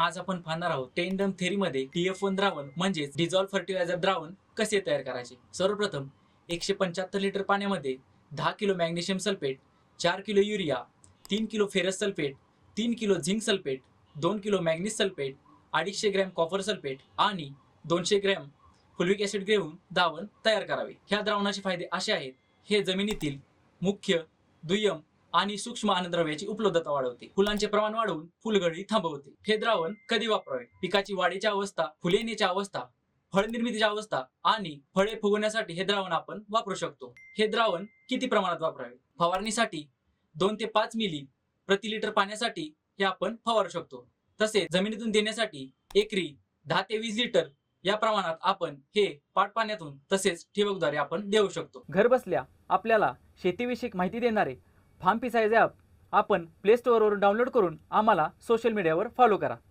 आज आपण पाहणार आहोत टेंडम थेरीमध्ये टीएफ वन द्रावण म्हणजेच डिझॉल्व फर्टिलायझर द्रावण कसे तयार करायचे? सर्वप्रथम एकशे पंच्याहत्तर लिटर पाण्यामध्ये दहा किलो मॅग्नेशियम सल्फेट चार किलो युरिया तीन किलो फेरस सल्फेट तीन किलो झिंक सल्फेट दोन किलो मॅग्नीस सल्फेट अडीचशे ग्रॅम कॉपर सल्फेट आणि दोनशे ग्रॅम फुलविक ॲसिड घेऊन द्रावण तयार करावे. ह्या द्रावणाचे फायदे असे आहेत. हे जमिनीतील मुख्य दुय्यम आणि सूक्ष्म अन्नद्रव्याची उपलब्धता वाढवते. फुलांचे प्रमाण वाढवून फुलगळी थांबवते. हे द्रावण कधी वापरावे? पिकाची वाढीची अवस्था फुले येण्याची अवस्था फळ निर्मितीची अवस्था आणि फळे फुगवण्यासाठी हे द्रावण आपण वापरू शकतो. हे द्रावण किती प्रमाणात वापरावे? फवारणीसाठी दोन ते पाच मिली प्रति लिटर पाण्यासाठी हे आपण फवारू शकतो. तसेच जमिनीतून देण्यासाठी एकरी दहा ते वीस लिटर या प्रमाणात आपण हे पाट पाण्यातून तसेच ठिबकद्वारे आपण देऊ शकतो. घर बसल्या आपल्याला शेतीविषयक माहिती देणारे फार्म साईज ॲप आपण प्ले स्टोअरवरून डाउनलोड करून आम्हाला सोशल मीडियावर फॉलो करा.